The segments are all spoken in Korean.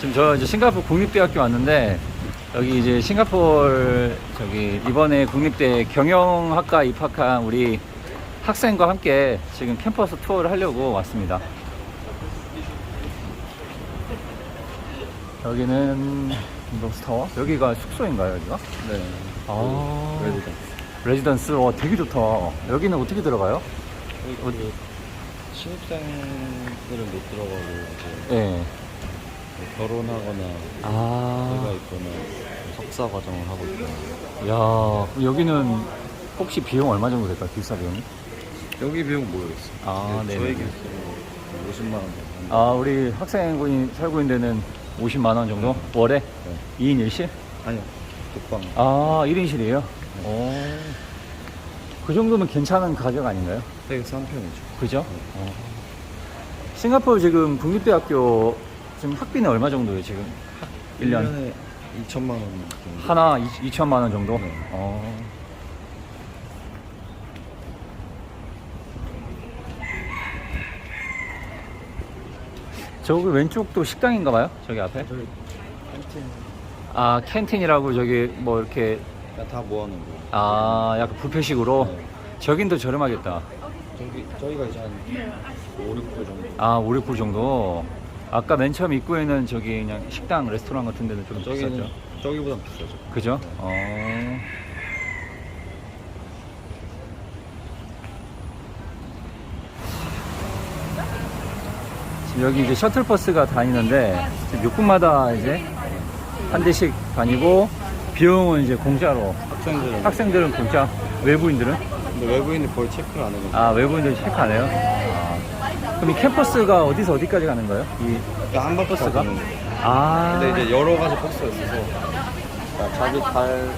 지금 저 이제 싱가포르 국립대학교 왔는데 여기 이제 싱가포르 저기 이번에 국립대 경영학과 입학한 우리 학생과 함께 지금 캠퍼스 투어를 하려고 왔습니다. 여기는 노스타워? 여기가 숙소인가요, 여기가? 네. 아, 레지던스. 레지던스, 어, 되게 좋다. 여기는 어떻게 들어가요? 어디 신입생들은 못 들어가고 이제 예. 뭐 결혼하거나 애가 아, 있거나 석사 과정을 하고 있거나 야, 그럼 여기는 혹시 비용 얼마 정도 될까요? 기숙사 비용이? 여기 비용 모르겠어요. 아, 네, 네네. 기숙사는 50만 원 정도. 아, 우리 학생분이 살고 있는 데는 50만 원 정도? 월에? 네. 2인 1실? 아니요. 독방. 아, 1인실이에요? 오. 그 정도면 괜찮은 가격 아닌가요? 되게 싼 편이죠. 그죠? 어. 싱가포르 지금 국립대학교 지금 학비는 얼마 정도예요, 지금? 1년? 1년에 2천만 원 정도. 하나 2, 2천만 원 정도? 네. 어. 저기 왼쪽도 식당인가 봐요? 저기 앞에? 저희 캔틴 아, 캔틴이라고 저기 뭐 이렇게 다 모아놓은 거. 아, 약간 뷔페식으로 네. 저긴 더 저렴하겠다. 저기 저희가 이제 한 5, 6불 정도. 아, 5, 6불 정도. 아까 맨 처음 입구에는 저기 그냥 식당, 레스토랑 같은 데는 좀 저기는 비쌌죠. 저기보단 비싸죠. 그죠? 네. 어. 지금 여기 이제 셔틀버스가 다니는데 지금 6분마다 이제 한 대씩 다니고 비용은 이제 공짜로 학생들은 학생들은 공짜 외부인들은 근데 외부인들 거의 체크를 안 해가지고 아 외부인들 체크 안 해요? 아. 그럼 이 캠퍼스가 어디서 어디까지 가는 거예요? 이 그러니까 한 바퀴 버스가? 거예요. 아. 근데 이제 여러 가지 버스가 있어서 그러니까 자기 갈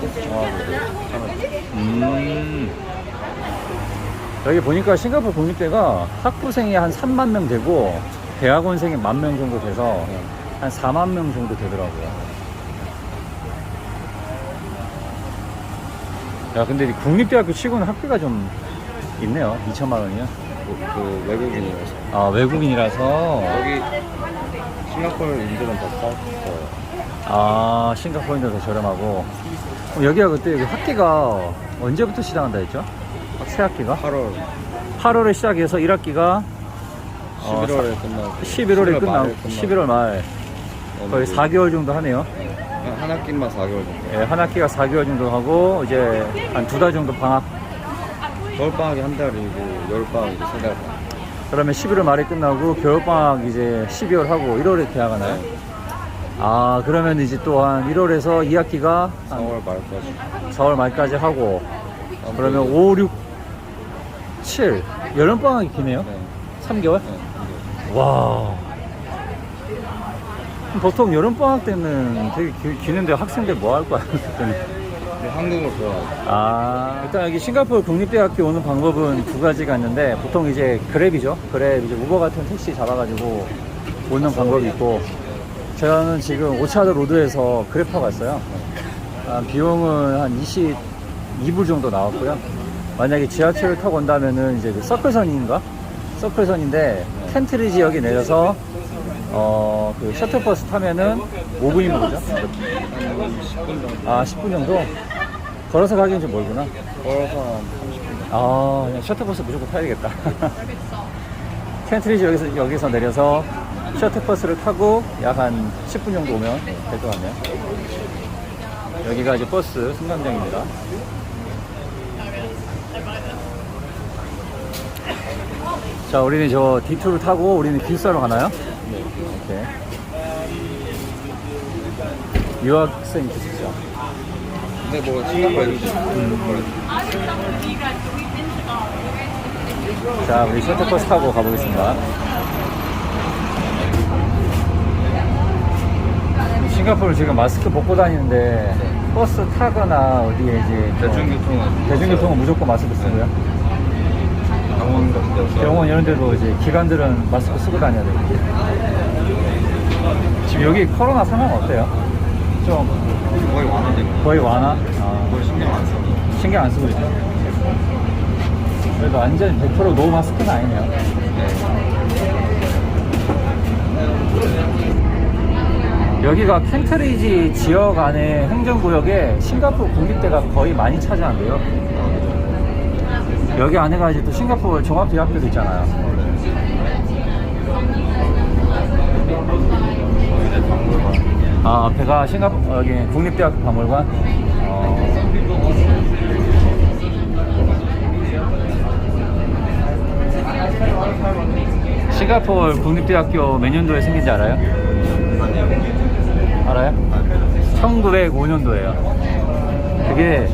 버스 정하고 이제 하면. 음. 여기 보니까 싱가포르 국립대가 학부생이 한 3만 명 되고 대학원생이 만명 정도 돼서 네. 한 4만 명 정도 되더라고요. 야, 근데 이 국립대학교 치고는 학비가 좀 있네요. 2천만 원이요. 그, 그 외국인이라서 아, 외국인이라서. 여기 싱가포르 인들은 더 싸요. 아, 싱가포르인데 더 저렴하고. 그럼 여기가 그때 여기 학기가 언제부터 시작한다 했죠? 새 학기가? 8월 8월에 시작해서 1학기가 어, 11월에 끝나고 11월에 끝나고 말에 11월 말 거의 4개월 정도 하네요. 네. 한 학기만 4개월 정도. 예, 한 학기가 4개월 정도 하고 이제 한 두 달 정도 방학. 겨울 방학이 한 달이고 여름 방학이 이제 세달 반. 그러면 11월 말에 끝나고 겨울 방학 이제 12월 하고 1월에 개학하나요? 네. 아 그러면 이제 또 한 1월에서 2학기가 한 4월 말까지. 4월 말까지 하고 그러면 5, 6, 7 여름 방학이 기네요. 네. 3개월? 네. 와. 보통 여름 방학 때는 되게 기, 기는데 학생들 뭐 할 거야? 근데 한국으로 돌아가고. 아, 일단 여기 싱가포르 국립대학교 오는 방법은 두 가지가 있는데 보통 이제 그랩이죠. 그랩 이제 우버 같은 택시 잡아가지고 오는 방법이 있고 저는 지금 오차드 로드에서 그랩 타고 왔어요. 아, 비용은 한 22불 정도 나왔고요. 만약에 지하철을 타고 온다면은 이제 그 서클선인가? 서클선인데 켄트리 지역에 내려서 어, 그 셔틀버스 타면은 5분이면 그죠? 한 10분 정도. 아, 10분 정도? 걸어서 가기엔 좀 멀구나. 걸어서 한 30분. 아, 그냥 셔틀버스 무조건 타야겠다. 켄트리지 여기서, 여기서 내려서 셔틀버스를 타고 약 한 10분 정도 오면 될 것 같네요. 여기가 이제 버스 승강장입니다. 자, 우리는 저 D2를 타고 우리는 기숙사로 가나요? 네. 오케이. 유학생 기숙사. 근데 뭐 싱가포르 이제 자, 우리 셔틀버스 타고 가보겠습니다. 싱가포르 지금 마스크 벗고 다니는데 버스 타거나 어디에 이제 좀 대중교통은 대중교통은 무조건 마스크 쓰고요. 병원 같은 데서 병원 이런 데도 이제 기관들은 마스크 쓰고 다녀야 되고. 지금 여기 코로나 상황 어때요? 좀 거의 완화된 거. 거의 완화? 아, 거의 신경 안 써. 신경 안 쓰고 있죠? 그래도 완전 100%노 마스크는 아니네요. 여기가 켄트리지 지역 안에 행정구역에 싱가포르 국립대가 거의 많이 차지한대요. 여기 안에가 이제 또 싱가포르 종합대학교도 있잖아요. 여기는 박물관. 아, 앞에가 싱가포르, 여기 국립대학교 박물관. 어, 싱가포르 국립대학교 몇 년도에 생긴지 알아요? 알아요? 아니요. 1905년도예요. 그게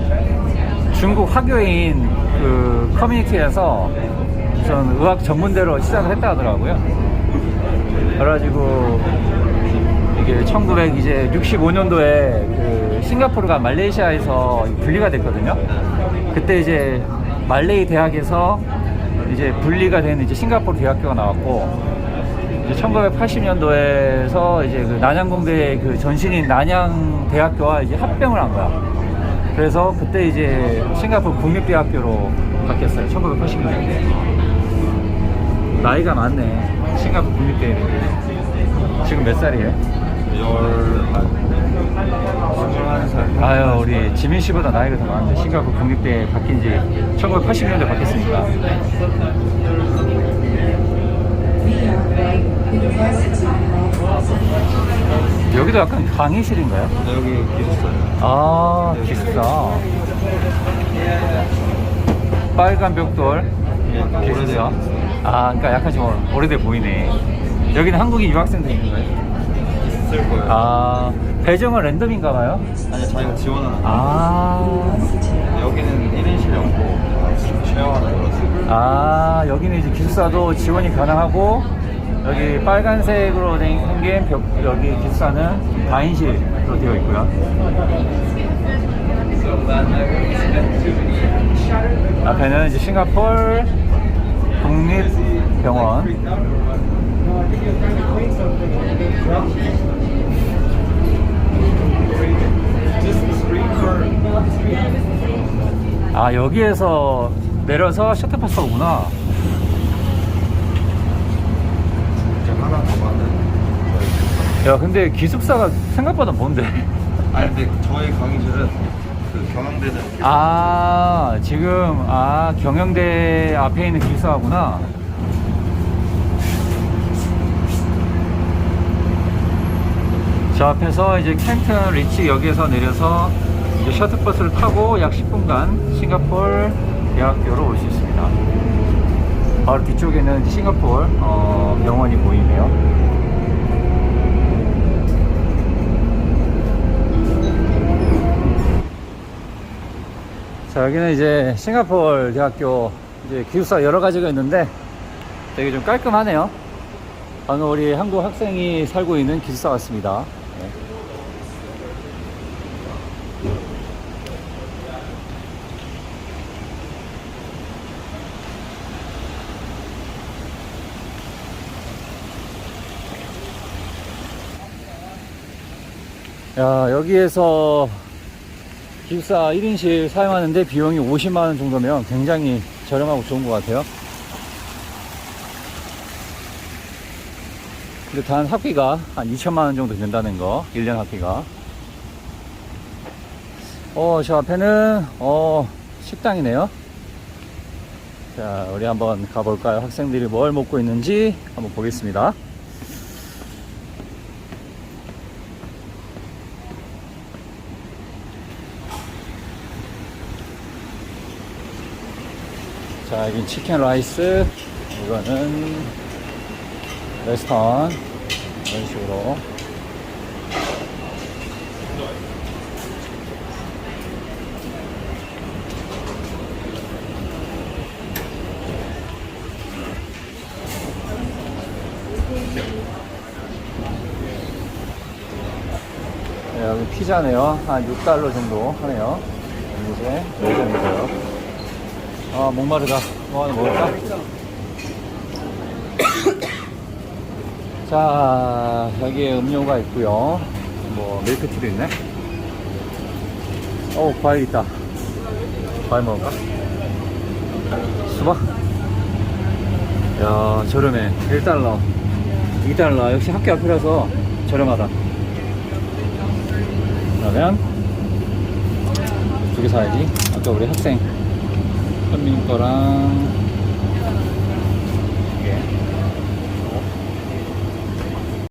중국 화교인 그 커뮤니티에서 우선 의학 전문대로 시작을 했다 하더라고요. 그래가지고 이게 1965년도에 그 싱가포르가 말레이시아에서 분리가 됐거든요. 그때 이제 말레이 대학에서 이제 분리가 된 이제 싱가포르 대학교가 나왔고 이제 1980년도에서 이제 그 난양공대 그 전신인 난양 대학교와 이제 합병을 한 거야. 그래서 그때 이제 싱가포르 국립대학교로 바뀌었어요. 1980년도에. 나이가 많네. 싱가포르 국립대. 지금 몇 살이에요? 열, 한, 21살. 아유, 우리 지민 씨보다 나이가 더 많은데 싱가포르 국립대 바뀐 지 1980년도에 바뀌었으니까. 여기도 약간 강의실인가요? 네, 여기 기숙사예요. 아, 기숙사. 빨간 벽돌. 예, 기숙사. 오래된 아, 그러니까 약간 좀 오래돼 보이네. 여기는 한국인 유학생들 있는 거예요? 있을 거예요. 아, 배정은 랜덤인가 봐요? 아니, 자기가 지원하는. 아, 여기는 1인실이 없고, 쉐어하는 거라서. 아, 여기는 이제 기숙사도 지원이 가능하고, 여기 빨간색으로 벽, 여기 기숙사는 다인실로 되어 있고요. 앞에는 이제 싱가폴 국립병원. 아, 여기에서 내려서 셔틀버스 오구나. 야, 근데 기숙사가 생각보다 먼데. 아니 근데 저희 강의실은 그 경영대는 아, 지금, 아, 경영대 앞에 있는 기숙사구나. 저 앞에서 이제 켄튼 리치 역에서 내려서 이제 셔틀버스를 타고 약 10분간 싱가폴 대학교로 올 수 있습니다. 바로 뒤쪽에는 싱가폴 어, 병원이 보이네요. 자 여기는 이제 싱가포르 대학교 이제 기숙사 여러 가지가 있는데 되게 좀 깔끔하네요. 방금 우리 한국 학생이 살고 있는 기숙사 같습니다. 네. 야 여기에서 기숙사 1인실 사용하는데 비용이 50만원 정도면 굉장히 저렴하고 좋은 것 같아요. 근데 단 학비가 한 2천만원 정도 된다는 거, 1년 학비가. 어, 저 앞에는, 어, 식당이네요. 자, 우리 한번 가볼까요? 학생들이 뭘 먹고 있는지 한번 보겠습니다. 자, 여기 치킨 라이스, 이거는 레스턴, 이런 식으로. 네, 피자네요. 한 6달러 정도 하네요. 이제 매점이고요. 아, 목마르다. 뭐 하나 먹을까? 자, 여기에 음료가 있고요. 뭐, 밀크티도 있네. 어, 과일 있다. 과일 먹을까? 수박? 야, 저렴해. 1달러. 2달러. 역시 학교 앞이라서 저렴하다. 그러면 두 개 사야지. 아까 우리 학생 현민 거랑